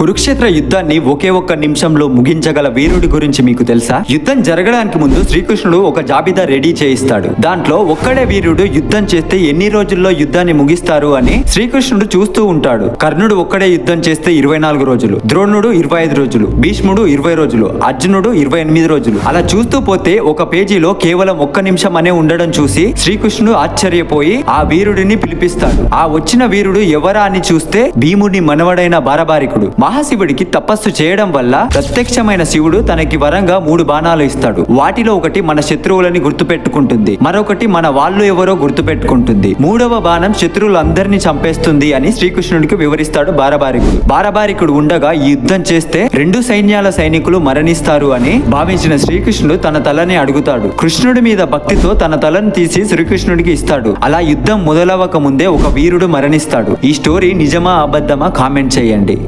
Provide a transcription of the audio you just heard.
కురుక్షేత్ర యుద్ధాన్ని ఒకే ఒక్క నిమిషంలో ముగించగల వీరుడి గురించి మీకు తెలుసా? యుద్ధం జరగడానికి ముందు శ్రీకృష్ణుడు ఒక జాబితా రెడీ చేయిస్తాడు. దాంట్లో ఒక్కడే వీరుడు యుద్ధం చేస్తే ఎన్ని రోజుల్లో యుద్ధాన్ని ముగిస్తారు అని శ్రీకృష్ణుడు చూస్తూ ఉంటాడు. కర్ణుడు ఒక్కడే యుద్ధం చేస్తే ఇరవై నాలుగు రోజులు. ద్రోణుడు ఇరవై ఐదు రోజులు. భీష్ముడు ఇరవై రోజులు. అర్జునుడు ఇరవై ఎనిమిది రోజులు. అలా చూస్తూ పోతే ఒక పేజీలో కేవలం ఒక్క నిమిషం అనే ఉండడం చూసి శ్రీకృష్ణుడు ఆశ్చర్యపోయి ఆ వీరుడిని పిలిపిస్తాడు. ఆ వచ్చిన వీరుడు ఎవరా అని చూస్తే భీముడి మనవడైన బారబారికుడు. మహాశివుడికి తపస్సు చేయడం వల్ల ప్రత్యక్షమైన శివుడు తనకి వరంగా మూడు బాణాలు ఇస్తాడు. వాటిలో ఒకటి మన శత్రువులని గుర్తుపెట్టుకుంటుంది. మరొకటి మన వాళ్ళు ఎవరో గుర్తుపెట్టుకుంటుంది. మూడవ బాణం శత్రువులందరినీ చంపేస్తుంది అని శ్రీకృష్ణుడికి వివరిస్తాడు బారబారికుడు. బారబారికుడు ఉండగా ఈ యుద్ధం చేస్తే రెండు సైన్యాల సైనికులు మరణిస్తారు అని భావించిన శ్రీకృష్ణుడు తన తలని అడుగుతాడు. కృష్ణుడి మీద భక్తితో తన తలను తీసి శ్రీకృష్ణుడికి ఇస్తాడు. అలా యుద్ధం మొదలవక ముందే ఒక వీరుడు మరణిస్తాడు. ఈ స్టోరీ నిజమా అబద్ధమా కామెంట్ చేయండి.